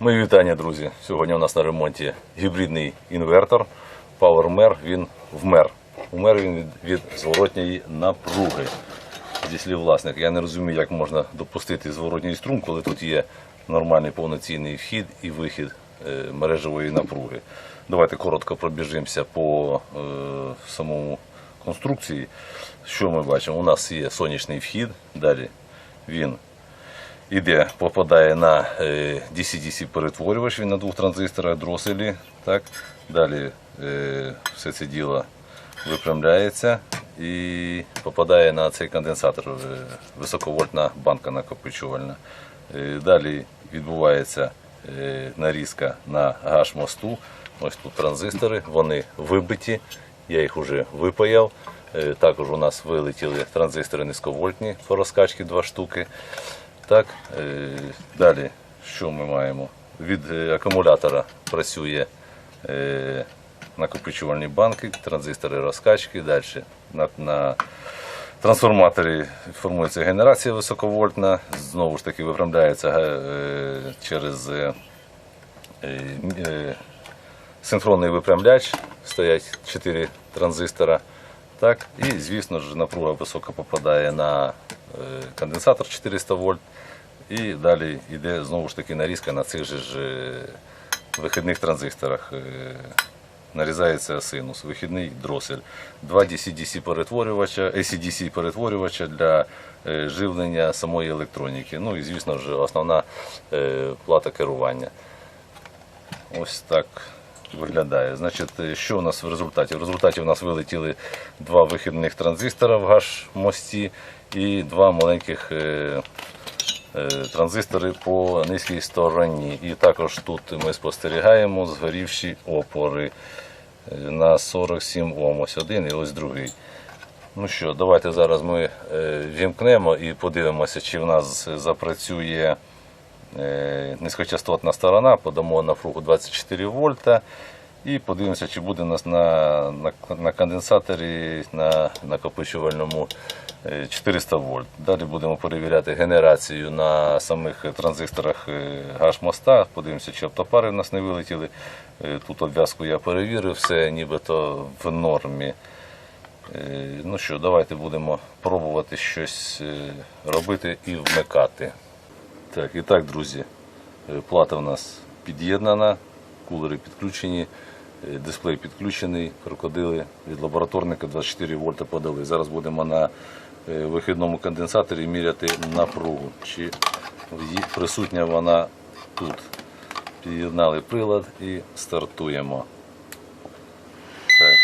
Мої вітання, друзі. Сьогодні у нас на ремонті гібридний інвертор PowerMer. Він вмер. Умер він від, від зворотньої напруги. Зі слів власника. Я не розумію, як можна допустити зворотній струм, коли тут є нормальний повноцінний вхід і вихід е, мережевої напруги. Давайте коротко пробіжимося по е, самому конструкції. Що ми бачимо? У нас є сонячний вхід, далі він іде, попадає на е, DC-DC перетворювач, він на двох транзисторах дроселі. Так? Далі е, все це діло випрямляється і попадає на цей конденсатор, е, високовольтна банка накопичувальна. Далі відбувається нарізка на гаш мосту. Ось тут транзистори, вони вибиті, я їх вже випаяв. Також у нас вилетіли транзистори низьковольтні по розкачці два штуки. Так, е, далі, що ми маємо? Від е, акумулятора працює е, накопичувальні банки, транзистори розкачки. Далі на, трансформаторі формується генерація високовольтна, знову ж таки виправляється через синхронний випрямляч, стоять 4 транзистора. Так, і звісно ж напруга висока попадає на конденсатор 400 вольт. І далі йде знову ж таки нарізка на цих же ж е, вихідних транзисторах. Е, Нарізається синус, вихідний дросель. Два DC-DC перетворювача, AC-DC перетворювача для е, живлення самої електроніки. Ну і звісно ж основна е, плата керування. Ось так виглядає. Значить, е, що у нас в результаті? В результаті у нас вилетіли два вихідних транзистора в гаш-мості і два маленьких е, е, транзистори по низькій стороні. І також тут ми спостерігаємо згорівші опори на 47 Ом. Ось один і ось другий. Ну що, давайте зараз ми вімкнемо і подивимося, чи в нас запрацює низькочастотна сторона, подамо напругу 24 вольта і подивимося, чи буде у нас на, на, на конденсаторі на накопичувальному е, 400 вольт. Далі будемо перевіряти генерацію на самих транзисторах е, гаш-моста. Подивимося, чи оптопари в нас не вилетіли. Е, Тут обв'язку я перевірив, все нібито в нормі. Е, Ну що, давайте будемо пробувати щось е, робити і вмикати. Так, і так, друзі, е, плата у нас під'єднана, кулери підключені, е, дисплей підключений, крокодили від лабораторника 24 вольта подали. Зараз будемо на е, вихідному конденсаторі міряти напругу, чи присутня вона тут. Під'єднали прилад і стартуємо. Так,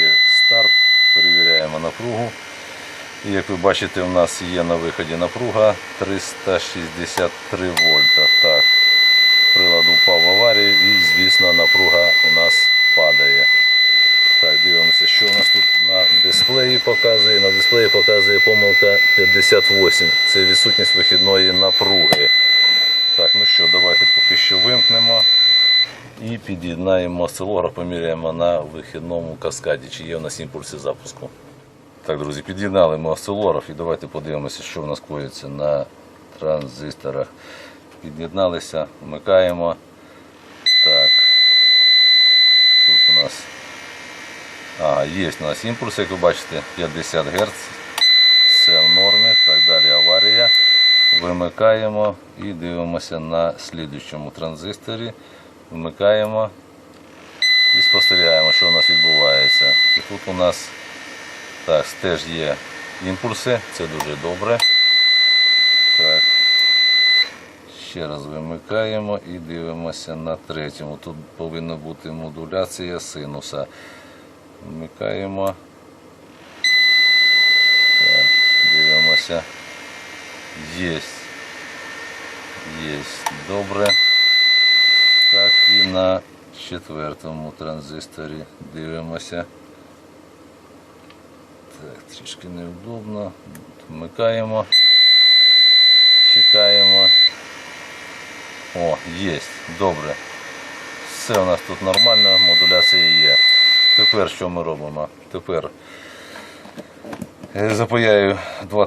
є старт, перевіряємо напругу. І як ви бачите, у нас є на виході напруга 363 вольта. Так, прилад упав в аварію і, звісно, напруга у нас падає. Так, дивимося, що у нас тут на дисплеї показує. На дисплеї показує помилка 58. Це відсутність вихідної напруги. Так, ну що, давайте поки що вимкнемо. І під'єднаємо осцилограф, поміряємо на вихідному каскаді, чи є у нас імпульси запуску. Так, друзі, під'єднали ми осцилограф і давайте подивимося, що в нас коїться на транзисторах. Під'єдналися, вмикаємо. Так. Тут у нас. Ага, є у нас імпульс, як ви бачите, 50 Гц. Все в нормі. Так, далі аварія. Вимикаємо і дивимося на слідуючому транзисторі. Вмикаємо і спостерігаємо, що у нас відбувається. І тут у нас так, теж є імпульси, це дуже добре. Так. Ще раз вимикаємо і дивимося на третьому. Тут повинна бути модуляція синуса. Вмикаємо. Так, дивимося. Єсть. Єсть. Добре. Так, і на четвертому транзисторі дивимося. Так, трішки невдобно. Вмикаємо. Чекаємо. О, є. Добре. Все у нас тут нормально, модуляція є. Тепер що ми робимо? Тепер е, запаяю два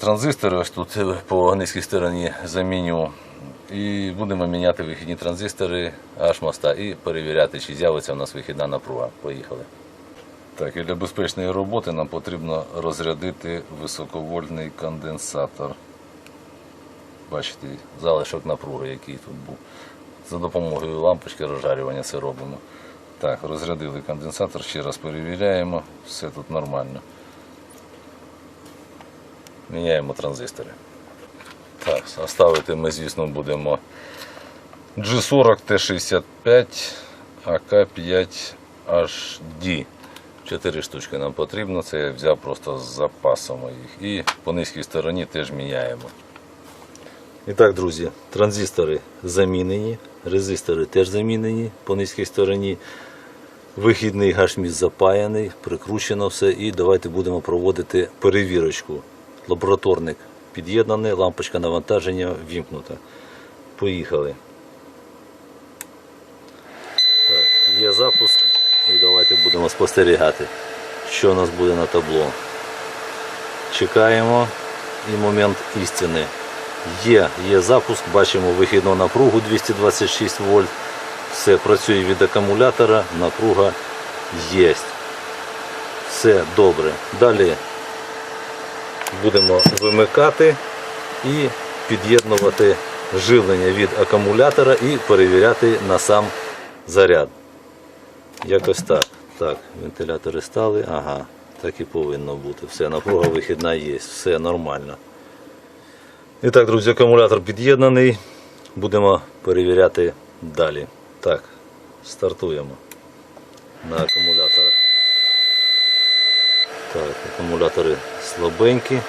транзистори ось тут е, по низькій стороні заміню І будемо міняти вихідні транзистори аж моста і перевіряти, чи з'явиться у нас вихідна напруга. Поїхали. Так, і для безпечної роботи нам потрібно розрядити високовольтний конденсатор. Бачите, залишок напруги, який тут був. За допомогою лампочки розжарювання це робимо. Так, розрядили конденсатор, ще раз перевіряємо, все тут нормально. Міняємо транзистори. Так, оставити ми, звісно, будемо G40 T65 AK5HD. Чотири штучки нам потрібно, це я взяв просто з запасом їх. І по низькій стороні теж міняємо. І так, друзі, транзистори замінені, резистори теж замінені по низькій стороні. Вихідний гашміс запаяний, прикручено все і давайте будемо проводити перевірочку. Лабораторник під'єднаний, лампочка навантаження вімкнута. Поїхали. Так, є запуск і давайте будемо спостерігати, що у нас буде на табло. Чекаємо і момент істини. Є, є запуск, бачимо вихідну напругу 226 вольт. Все працює від акумулятора, напруга є. Все добре. Далі будемо вимикати і під'єднувати живлення від акумулятора і перевіряти на сам заряд. Якось так. Так, вентилятори стали. Ага, так і повинно бути. Все, напруга вихідна є, все нормально. І так, друзі, акумулятор під'єднаний. Будемо перевіряти далі. Так, стартуємо на акумуляторах. Так, акумулятори слабенькі.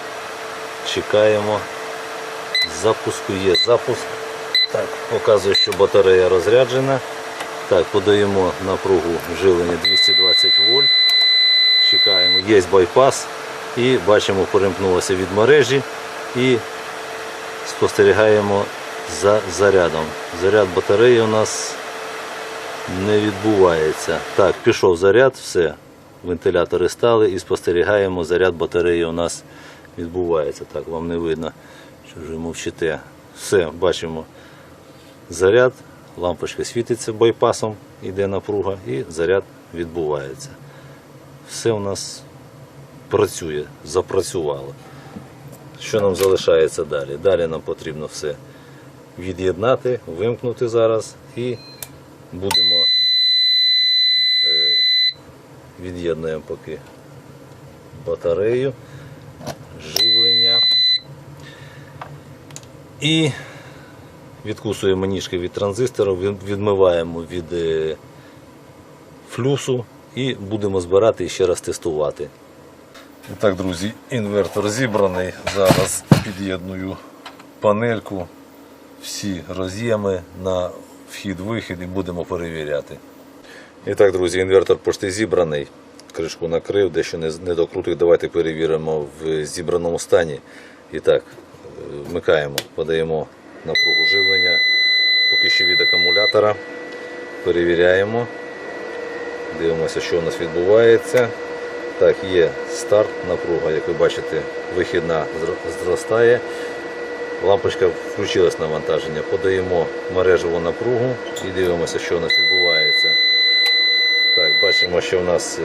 Чекаємо. Запуску є запуск. Так, показує, що батарея розряджена. Так, подаємо напругу живлення 220 вольт. Чекаємо, є байпас. І бачимо, перемкнулося від мережі. І спостерігаємо за зарядом. Заряд батареї у нас не відбувається. Так, пішов заряд, все. Вентилятори стали і спостерігаємо, заряд батареї у нас відбувається. Так, вам не видно, що вже мовчите. Все, бачимо заряд, лампочка світиться байпасом, йде напруга і заряд відбувається. Все у нас працює, запрацювало. Що нам залишається далі? Далі нам потрібно все від'єднати, вимкнути зараз і будемо е, від'єднуємо поки батарею, живлення і відкусуємо ніжки від транзисторів, від- відмиваємо від е, флюсу і будемо збирати і ще раз тестувати. І так, друзі, інвертор зібраний. Зараз під'єдную панельку, всі роз'єми на вхід-вихід і будемо перевіряти. І так, друзі, інвертор почти зібраний. Кришку накрив, дещо не, не докрутив. Давайте перевіримо в зібраному стані. І так, е, вмикаємо, подаємо напругу живлення. Поки що від акумулятора. Перевіряємо. Дивимося, що у нас відбувається. Так, є старт, напруга, як ви бачите, вихідна зростає. Лампочка включилась на навантаження. Подаємо мережеву напругу і дивимося, що у нас відбувається. Так, бачимо, що у нас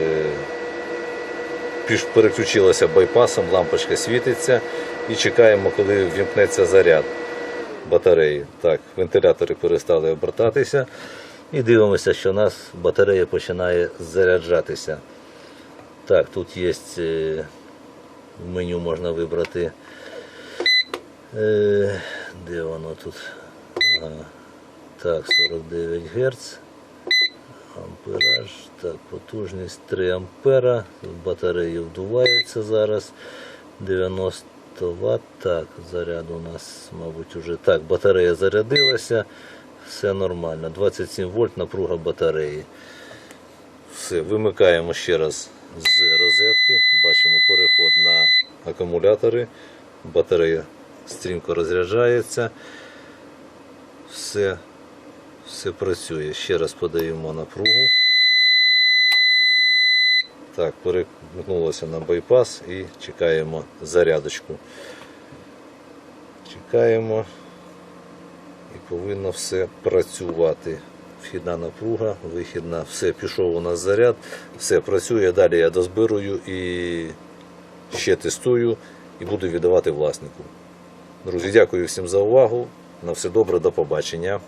е, переключилося байпасом, лампочка світиться і чекаємо, коли вімкнеться заряд батареї. Так, вентилятори перестали обертатися. І дивимося, що у нас батарея починає заряджатися. Так, тут є е, в меню можна вибрати. Е, де воно тут? Так, 49 Гц. Ампераж. Так, потужність 3 ампера. Батареї вдуваються зараз. 90 Вт. Так, заряд у нас, мабуть, уже так, батарея зарядилася. Все нормально. 27 вольт напруга батареї. Все, вимикаємо ще раз з розетки. Бачимо переход на акумулятори. Батарея стрімко розряджається. Все, все працює. Ще раз подаємо напругу. Так, перемкнулося на байпас і чекаємо зарядочку. Чекаємо. І повинно все працювати. Вхідна напруга, вихідна, все, пішов у нас заряд, все працює. Далі я дозбирую і ще тестую і буду віддавати власнику. Друзі, дякую всім за увагу. На все добре, до побачення.